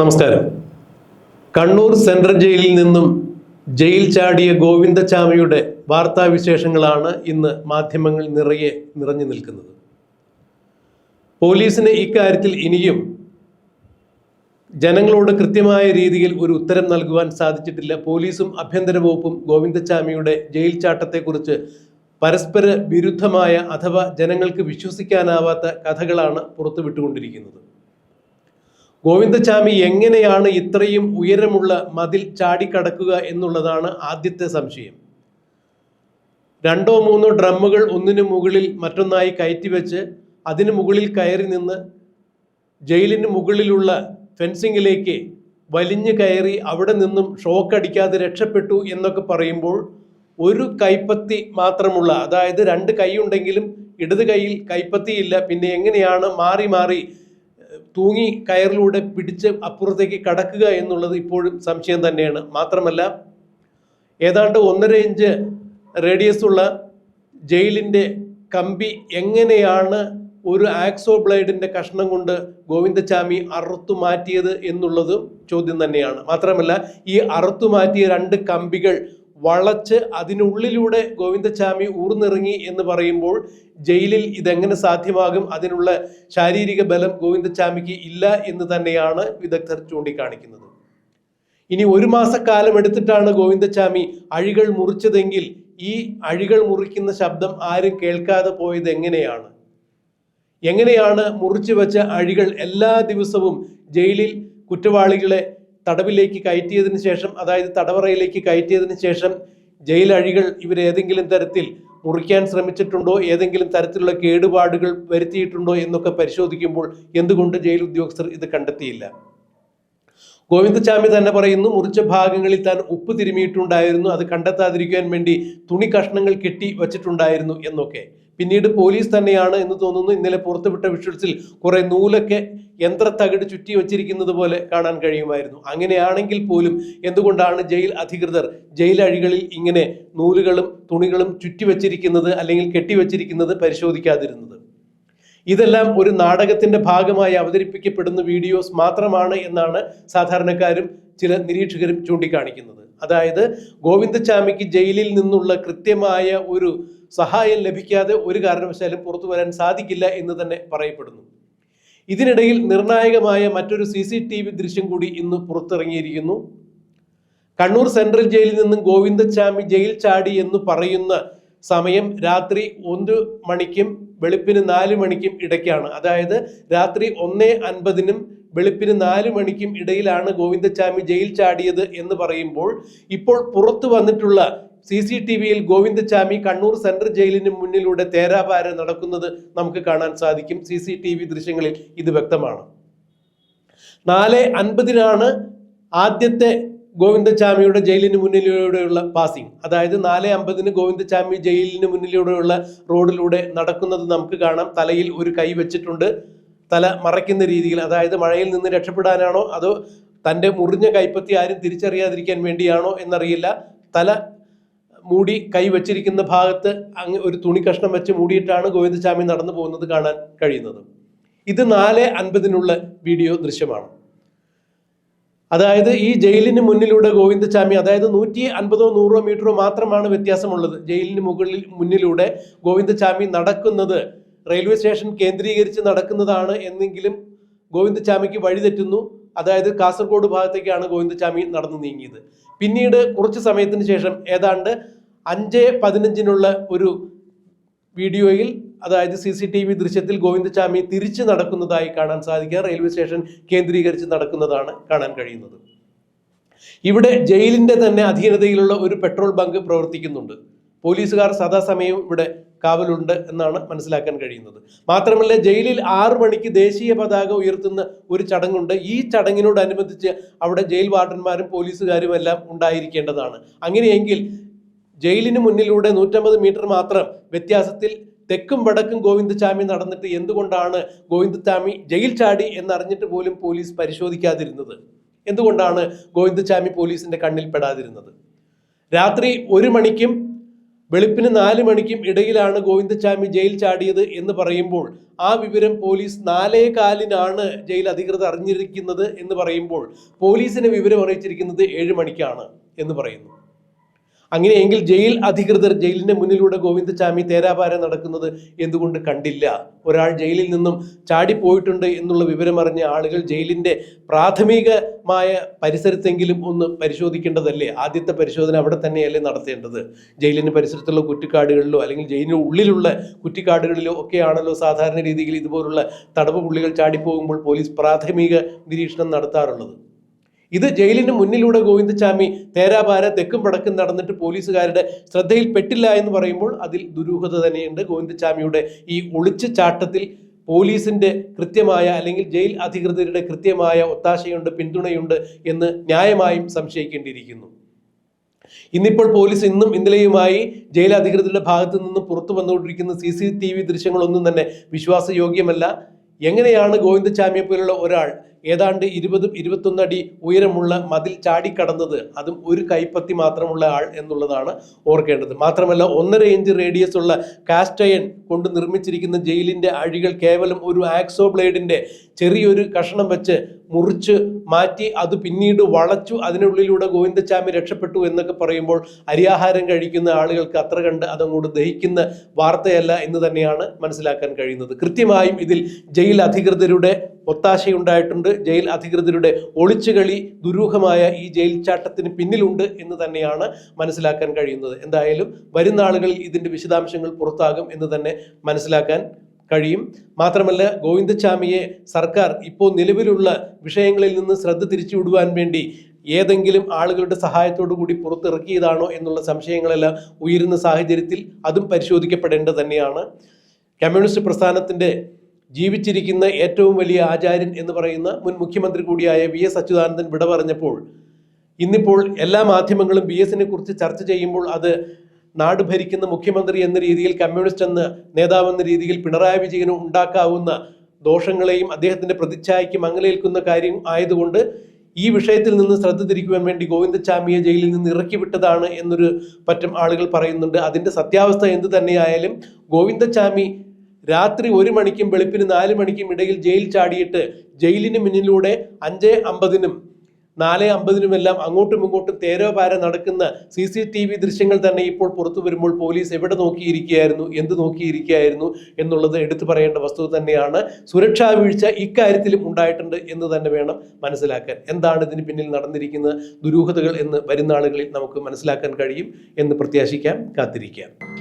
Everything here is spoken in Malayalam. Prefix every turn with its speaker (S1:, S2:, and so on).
S1: നമസ്കാരം. കണ്ണൂർ സെൻട്രൽ ജയിലിൽ നിന്നും ജയിൽ ചാടിയ ഗോവിന്ദചാമിയുടെ വാർത്താവിശേഷങ്ങളാണ് ഇന്ന് മാധ്യമങ്ങൾ നിറയെ നിറഞ്ഞു നിൽക്കുന്നത്. പോലീസിന് ഇക്കാര്യത്തിൽ ഇനിയും ജനങ്ങളോട് കൃത്യമായ രീതിയിൽ ഒരു ഉത്തരം നൽകുവാൻ സാധിച്ചിട്ടില്ല. പോലീസും ആഭ്യന്തര വകുപ്പും ഗോവിന്ദചാമിയുടെ ജയിൽ ചാട്ടത്തെക്കുറിച്ച് പരസ്പര വിരുദ്ധമായ അഥവാ ജനങ്ങൾക്ക് വിശ്വസിക്കാനാവാത്ത കഥകളാണ് പുറത്തുവിട്ടുകൊണ്ടിരിക്കുന്നത്. ഗോവിന്ദചാമി എങ്ങനെയാണ് ഇത്രയും ഉയരമുള്ള മതിൽ ചാടിക്കടക്കുക എന്നുള്ളതാണ് ആദ്യത്തെ സംശയം. രണ്ടോ മൂന്നോ ഡ്രമ്മുകൾ ഒന്നിനു മുകളിൽ മറ്റൊന്നായി കയറ്റിവെച്ച് അതിനു മുകളിൽ കയറി നിന്ന് ജയിലിന് മുകളിലുള്ള ഫെൻസിങ്ങിലേക്ക് വലിഞ്ഞു കയറി അവിടെ നിന്നും ഷോക്ക് അടിക്കാതെ രക്ഷപ്പെട്ടു എന്നൊക്കെ പറയുമ്പോൾ ഒരു കൈപ്പത്തി മാത്രമുള്ള അതായത് രണ്ട് കൈയുണ്ടെങ്കിലും ഇടത് കൈയിൽ കൈപ്പത്തിയില്ല പിന്നെ എങ്ങനെയാണ് മാറി മാറി തൂങ്ങി കയറിലൂടെ പിടിച്ച് അപ്പുറത്തേക്ക് കടക്കുക എന്നുള്ളത് ഇപ്പോഴും സംശയം തന്നെയാണ്. മാത്രമല്ല ഏതാണ്ട് ഒന്നര ഇഞ്ച് റേഡിയസ് ഉള്ള ജയിലിന്റെ കമ്പി എങ്ങനെയാണ് ഒരു ആക്സോ ബ്ലേഡിന്റെ കഷ്ണം കൊണ്ട് ഗോവിന്ദചാമി അറുത്തു മാറ്റിയത് എന്നുള്ളതും ചോദ്യം തന്നെയാണ്. മാത്രമല്ല ഈ അറുത്തു മാറ്റിയ രണ്ട് കമ്പികൾ വളച്ച് അതിനുള്ളിലൂടെ ഗോവിന്ദചാമി ഊർന്നിറങ്ങി എന്ന് പറയുമ്പോൾ ജയിലിൽ ഇതെങ്ങനെ സാധ്യമാകും? അതിനുള്ള ശാരീരിക ബലം ഗോവിന്ദചാമിക്ക് ഇല്ല എന്ന് തന്നെയാണ് വിദഗ്ധർ ചൂണ്ടിക്കാണിക്കുന്നത്. ഇനി ഒരു മാസക്കാലം എടുത്തിട്ടാണ് ഗോവിന്ദചാമി അഴികൾ മുറിച്ചതെങ്കിൽ ഈ അഴികൾ മുറിക്കുന്ന ശബ്ദം ആരും കേൾക്കാതെ പോയത് എങ്ങനെയാണ്? എങ്ങനെയാണ് മുറിച്ചു വെച്ച അഴികൾ എല്ലാ ദിവസവും ജയിലിൽ കുറ്റവാളികളെ തടവിലേക്ക് കയറ്റിയതിന് ശേഷം അതായത് തടവറയിലേക്ക് കയറ്റിയതിന് ശേഷം ജയിൽ അഴികൾ ഇവരേതെങ്കിലും തരത്തിൽ മുറിക്കാൻ ശ്രമിച്ചിട്ടുണ്ടോ? ഏതെങ്കിലും തരത്തിലുള്ള കേടുപാടുകൾ വരുത്തിയിട്ടുണ്ടോ? എന്നൊക്കെ പരിശോധിക്കുമ്പോൾ എന്തുകൊണ്ട് ജയിൽ ഉദ്യോഗസ്ഥർ ഇത് കണ്ടെത്തിയില്ല? ഗോവിന്ദസ്വാമി തന്നെ പറയുന്നു മുറിച്ച ഭാഗങ്ങളിൽ താൻ ഉപ്പ് തിരുമിയിട്ടുണ്ടായിരുന്നു അത് കണ്ടെത്താതിരിക്കാൻ വേണ്ടി തുണി കഷ്ണങ്ങൾ കെട്ടി വച്ചിട്ടുണ്ടായിരുന്നു എന്നൊക്കെ. പിന്നീട് പോലീസ് തന്നെയാണ് എന്ന് തോന്നുന്നു. ഇന്നലെ പുറത്തുവിട്ട വിഷ്വൽസിൽ കുറെ നൂലൊക്കെ യന്ത്രത്തകിട് ചുറ്റി വച്ചിരിക്കുന്നത് പോലെ കാണാൻ കഴിയുമായിരുന്നു. അങ്ങനെയാണെങ്കിൽ പോലും എന്തുകൊണ്ടാണ് ജയിൽ അധികൃതർ ജയിൽ അഴികളിൽ ഇങ്ങനെ നൂലുകളും തുണികളും ചുറ്റി വച്ചിരിക്കുന്നത് അല്ലെങ്കിൽ കെട്ടിവച്ചിരിക്കുന്നത് പരിശോധിക്കാതിരുന്നത്? ഇതെല്ലാം ഒരു നാടകത്തിന്റെ ഭാഗമായി അവതരിപ്പിക്കപ്പെടുന്ന വീഡിയോസ് മാത്രമാണ് എന്നാണ് സാധാരണക്കാരും ചില നിരീക്ഷകരും ചൂണ്ടിക്കാണിക്കുന്നത്. അതായത് ഗോവിന്ദചാമിക്ക് ജയിലിൽ നിന്നുള്ള കൃത്യമായ ഒരു സഹായം ലഭിക്കാതെ ഒരു കാരണവശാലും പുറത്തു വരാൻ സാധിക്കില്ല എന്ന് തന്നെ പറയപ്പെടുന്നു. ഇതിനിടയിൽ നിർണായകമായ മറ്റൊരു സി സി ടി വി ദൃശ്യം കൂടി ഇന്ന് പുറത്തിറങ്ങിയിരിക്കുന്നു. കണ്ണൂർ സെൻട്രൽ ജയിലിൽ നിന്നും ഗോവിന്ദചാമി ജയിൽ ചാടി എന്ന് പറയുന്ന സമയം രാത്രി ഒന്ന് മണിക്കും വെളുപ്പിന് നാല് മണിക്കും ഇടയ്ക്കാണ്. അതായത് രാത്രി ഒന്നേ അൻപതിനും വെളുപ്പിന് നാല് മണിക്കും ഇടയിലാണ് ഗോവിന്ദചാമി ജയിൽ ചാടിയത് എന്ന് പറയുമ്പോൾ ഇപ്പോൾ പുറത്തു വന്നിട്ടുള്ള സി സി ടി വിയിൽ ഗോവിന്ദചാമി കണ്ണൂർ സെൻട്രൽ ജയിലിന് മുന്നിലൂടെ തേരാപാര നടക്കുന്നത് നമുക്ക് കാണാൻ സാധിക്കും. സി സി ടി വി ദൃശ്യങ്ങളിൽ ഇത് വ്യക്തമാണ്. നാല് അൻപതിനാണ് ആദ്യത്തെ ഗോവിന്ദചാമിയുടെ ജയിലിന് മുന്നിലൂടെയുള്ള പാസിംഗ്. അതായത് നാല് അമ്പതിന് ഗോവിന്ദചാമി ജയിലിന് മുന്നിലൂടെയുള്ള റോഡിലൂടെ നടക്കുന്നത് നമുക്ക് കാണാം. തലയിൽ ഒരു കൈ വെച്ചിട്ടുണ്ട്. തല മറയ്ക്കുന്ന രീതിയിൽ അതായത് മഴയിൽ നിന്ന് രക്ഷപ്പെടാനാണോ അതോ തന്റെ മുറിഞ്ഞ കൈപ്പത്തി ആരും തിരിച്ചറിയാതിരിക്കാൻ വേണ്ടിയാണോ എന്നറിയില്ല. തല മൂടി കൈ വച്ചിരിക്കുന്ന ഭാഗത്ത് അങ്ങ് ഒരു തുണി കഷ്ണം വെച്ച് മൂടിയിട്ടാണ് ഗോവിന്ദസ്വാമി നടന്നു പോകുന്നത് കാണാൻ കഴിയുന്നത്. ഇത് നാല് അൻപതിനുള്ള വീഡിയോ ദൃശ്യമാണ്. അതായത് ഈ ജയിലിന് മുന്നിലൂടെ ഗോവിന്ദസ്വാമി അതായത് നൂറ്റി അൻപതോ നൂറോ മീറ്ററോ മാത്രമാണ് വ്യത്യാസമുള്ളത്. ജയിലിന് മുകളിൽ മുന്നിലൂടെ ഗോവിന്ദസ്വാമി നടക്കുന്നത് റെയിൽവേ സ്റ്റേഷൻ കേന്ദ്രീകരിച്ച് നടക്കുന്നതാണ് എന്നെങ്കിലും ഗോവിന്ദസ്വാമിക്ക് വഴിതെറ്റുന്നു. അതായത് കാസർഗോഡ് ഭാഗത്തേക്കാണ് ഗോവിന്ദസ്വാമി നടന്നു നീങ്ങിയത്. പിന്നീട് കുറച്ച് സമയത്തിന് ശേഷം ഏതാണ്ട് അഞ്ച് പതിനഞ്ചിനുള്ള ഒരു വീഡിയോയിൽ അതായത് സി സി ടി വി ദൃശ്യത്തിൽ ഗോവിന്ദസ്വാമി തിരിച്ചു നടക്കുന്നതായി കാണാൻ സാധിക്കുക. റെയിൽവേ സ്റ്റേഷൻ കേന്ദ്രീകരിച്ച് നടക്കുന്നതാണ് കാണാൻ കഴിയുന്നത്. ഇവിടെ ജയിലിന്റെ തന്നെ അധീനതയിലുള്ള ഒരു പെട്രോൾ ബങ്ക് പ്രവർത്തിക്കുന്നുണ്ട്. പോലീസുകാർ സദാസമയം ഇവിടെ കാവലുണ്ട് എന്നാണ് മനസ്സിലാക്കാൻ കഴിയുന്നത്. മാത്രമല്ല ജയിലിൽ ആറു മണിക്ക് ദേശീയ പതാക ഉയർത്തുന്ന ഒരു ചടങ്ങുണ്ട്. ഈ ചടങ്ങിനോടനുബന്ധിച്ച് അവിടെ ജയിൽ വാർഡന്മാരും പോലീസുകാരും എല്ലാം ഉണ്ടായിരിക്കേണ്ടതാണ്. അങ്ങനെയെങ്കിൽ ജയിലിന് മുന്നിലൂടെ നൂറ്റമ്പത് മീറ്റർ മാത്രം വ്യത്യാസത്തിൽ തെക്കും വടക്കും ഗോവിന്ദചാമി നടന്നിട്ട് എന്തുകൊണ്ടാണ് ഗോവിന്ദസ്വാമി ജയിൽ ചാടി എന്നറിഞ്ഞിട്ട് പോലും പോലീസ് പരിശോധിക്കാതിരുന്നത്? എന്തുകൊണ്ടാണ് ഗോവിന്ദചാമി പോലീസിന്റെ കണ്ണിൽ പെടാതിരുന്നത്? രാത്രി ഒരു മണിക്കും വെളുപ്പിന് നാല് മണിക്കും ഇടയിലാണ് ഗോവിന്ദച്ചാമി ജയിൽ ചാടിയത് എന്ന് പറയുമ്പോൾ ആ വിവരം പോലീസ് നാലേ കാലിനാണ് ജയിൽ അധികൃതർ അറിഞ്ഞിരിക്കുന്നത് എന്ന് പറയുമ്പോൾ പോലീസിന് വിവരം അറിയിച്ചിരിക്കുന്നത് ഏഴ് മണിക്കാണ് എന്ന് പറയുന്നു. അങ്ങനെയെങ്കിൽ ജയിൽ അധികൃതർ ജയിലിന്റെ മുന്നിലൂടെ ഗോവിന്ദസ്വാമി തേരാപാര നടക്കുന്നത് എന്തുകൊണ്ട് കണ്ടില്ല? ഒരാൾ ജയിലിൽ നിന്നും ചാടിപ്പോയിട്ടുണ്ട് എന്നുള്ള വിവരമറിഞ്ഞ ആളുകൾ ജയിലിന്റെ പ്രാഥമികമായ പരിസരത്തെങ്കിലും ഒന്ന് പരിശോധിക്കേണ്ടതല്ലേ? ആദ്യത്തെ പരിശോധന അവിടെ തന്നെയല്ലേ നടത്തേണ്ടത്? ജയിലിന് പരിസരത്തുള്ള കുറ്റിക്കാടുകളിലോ അല്ലെങ്കിൽ ജയിലിന് ഉള്ളിലുള്ള കുറ്റിക്കാടുകളിലോ ഒക്കെയാണല്ലോ സാധാരണ രീതിയിൽ ഇതുപോലുള്ള തടവ് പുള്ളികൾ ചാടിപ്പോകുമ്പോൾ പോലീസ് പ്രാഥമിക നിരീക്ഷണം നടത്താറുള്ളത്. ഇത് ജയിലിന് മുന്നിലൂടെ ഗോവിന്ദച്ചാമി തേരാപാര തെക്കും വടക്കും നടന്നിട്ട് പോലീസുകാരുടെ ശ്രദ്ധയിൽപ്പെട്ടില്ല എന്ന് പറയുമ്പോൾ അതിൽ ദുരൂഹത തന്നെയുണ്ട്. ഗോവിന്ദച്ചാമിയുടെ ഈ ഒളിച്ചു ചാട്ടത്തിൽ പോലീസിന്റെ കൃത്യമായ അല്ലെങ്കിൽ ജയിൽ അധികൃതരുടെ കൃത്യമായ ഒത്താശയുണ്ട് പിന്തുണയുണ്ട് എന്ന് ന്യായമായും സംശയിക്കേണ്ടിയിരിക്കുന്നു. ഇന്നിപ്പോൾ പോലീസ് ഇന്നും ഇന്നലെയുമായി ജയിൽ അധികൃതരുടെ ഭാഗത്തു നിന്നും പുറത്തു വന്നുകൊണ്ടിരിക്കുന്ന സി സി ടി വി ദൃശ്യങ്ങളൊന്നും തന്നെ വിശ്വാസയോഗ്യമല്ല. എങ്ങനെയാണ് ഗോവിന്ദച്ചാമിയെ പോലുള്ള ഒരാൾ ഏതാണ്ട് ഇരുപതും ഇരുപത്തൊന്ന് അടി ഉയരമുള്ള മതിൽ ചാടിക്കടന്നത് അതും ഒരു കൈപ്പത്തി മാത്രമുള്ള ആൾ എന്നുള്ളതാണ് ഓർക്കേണ്ടത്. മാത്രമല്ല ഒന്നര ഇഞ്ച് റേഡിയസ് ഉള്ള കാസ്റ്റയൻ കൊണ്ട് നിർമ്മിച്ചിരിക്കുന്ന ജയിലിന്റെ അഴികൾ കേവലം ഒരു ആക്സോ ബ്ലേഡിന്റെ ചെറിയൊരു കഷണം വെച്ച് മുറിച്ച് മാറ്റി അത് പിന്നീട് വളച്ചു അതിനുള്ളിലൂടെ ഗോവിന്ദച്ചാമി രക്ഷപ്പെട്ടു എന്നൊക്കെ പറയുമ്പോൾ അരിയാഹാരം കഴിക്കുന്ന ആളുകൾക്ക് അത്ര കണ്ട് അതങ്ങോട്ട് ദഹിക്കുന്ന വാർത്തയല്ല എന്ന് തന്നെയാണ് മനസ്സിലാക്കാൻ കഴിയുന്നത്. കൃത്യമായും ഇതിൽ ജയിൽ അധികൃതരുടെ ഒത്താശയുണ്ടായിട്ടുണ്ട്. ജയിൽ അധികൃതരുടെ ഒളിച്ചുകളി ദുരൂഹമായ ഈ ജയിൽ ചാട്ടത്തിന് പിന്നിലുണ്ട് എന്ന് തന്നെയാണ് മനസ്സിലാക്കാൻ കഴിയുന്നത്. എന്തായാലും വരുന്ന ആളുകളിൽ ഇതിന്റെ വിശദാംശങ്ങൾ പുറത്താകും എന്ന് തന്നെ മനസ്സിലാക്കാൻ കഴിയും. മാത്രമല്ല ഗോവിന്ദച്ചാമിയെ സർക്കാർ ഇപ്പോൾ നിലവിലുള്ള വിഷയങ്ങളിൽ നിന്ന് ശ്രദ്ധ തിരിച്ചുവിടുവാൻ വേണ്ടി ഏതെങ്കിലും ആളുകളുടെ സഹായത്തോടു കൂടി പുറത്തിറക്കിയതാണോ എന്നുള്ള സംശയങ്ങളെല്ലാം ഉയരുന്ന സാഹചര്യത്തിൽ അതും പരിശോധിക്കപ്പെടേണ്ടത് തന്നെയാണ്. കമ്മ്യൂണിസ്റ്റ് പ്രസ്ഥാനത്തിന്റെ ജീവിച്ചിരിക്കുന്ന ഏറ്റവും വലിയ ആചാര്യൻ എന്ന് പറയുന്ന മുൻ മുഖ്യമന്ത്രി കൂടിയായ വി എസ് അച്യുതാനന്ദൻ വിട പറഞ്ഞപ്പോൾ ഇന്നിപ്പോൾ എല്ലാ മാധ്യമങ്ങളും ബി എസിനെ കുറിച്ച് ചർച്ച ചെയ്യുമ്പോൾ അത് നാട് ഭരിക്കുന്ന മുഖ്യമന്ത്രി എന്ന രീതിയിൽ കമ്മ്യൂണിസ്റ്റ് എന്ന നേതാവെന്ന രീതിയിൽ പിണറായി വിജയനും ഉണ്ടാക്കാവുന്ന ദോഷങ്ങളെയും അദ്ദേഹത്തിന്റെ പ്രതിച്ഛായയ്ക്ക് മങ്ങലേൽക്കുന്ന കാര്യം ആയതുകൊണ്ട് ഈ വിഷയത്തിൽ നിന്ന് ശ്രദ്ധ തിരിക്കുവാൻ വേണ്ടി ഗോവിന്ദച്ചാമിയെ ജയിലിൽ നിന്ന് ഇറക്കി വിട്ടതാണ് എന്നൊരു പറ്റം ആളുകൾ പറയുന്നുണ്ട്. അതിന്റെ സത്യാവസ്ഥ എന്ത് തന്നെയായാലും ഗോവിന്ദച്ചാമി രാത്രി ഒരു മണിക്കും വെളുപ്പിന് നാല് മണിക്കും ഇടയിൽ ജയിൽ ചാടിയിട്ട് ജയിലിന് മുന്നിലൂടെ അഞ്ച് അമ്പതിനും നാല് അമ്പതിനുമെല്ലാം അങ്ങോട്ടും ഇങ്ങോട്ടും തേരോപാര നടക്കുന്ന സി സി ടി വി ദൃശ്യങ്ങൾ തന്നെ ഇപ്പോൾ പുറത്തു വരുമ്പോൾ പോലീസ് എവിടെ നോക്കിയിരിക്കുകയായിരുന്നു എന്ത് നോക്കിയിരിക്കുകയായിരുന്നു എന്നുള്ളത് എടുത്തു പറയേണ്ട വസ്തുത തന്നെയാണ്. സുരക്ഷാ വീഴ്ച ഇക്കാര്യത്തിലും ഉണ്ടായിട്ടുണ്ട് എന്ന് തന്നെ വേണം മനസ്സിലാക്കാൻ. എന്താണ് ഇതിന് പിന്നിൽ നടന്നിരിക്കുന്ന ദുരൂഹതകൾ എന്ന് വരുന്ന ആളുകളിൽ നമുക്ക് മനസ്സിലാക്കാൻ കഴിയും എന്ന് പ്രത്യാശിക്കാം കാത്തിരിക്കാം.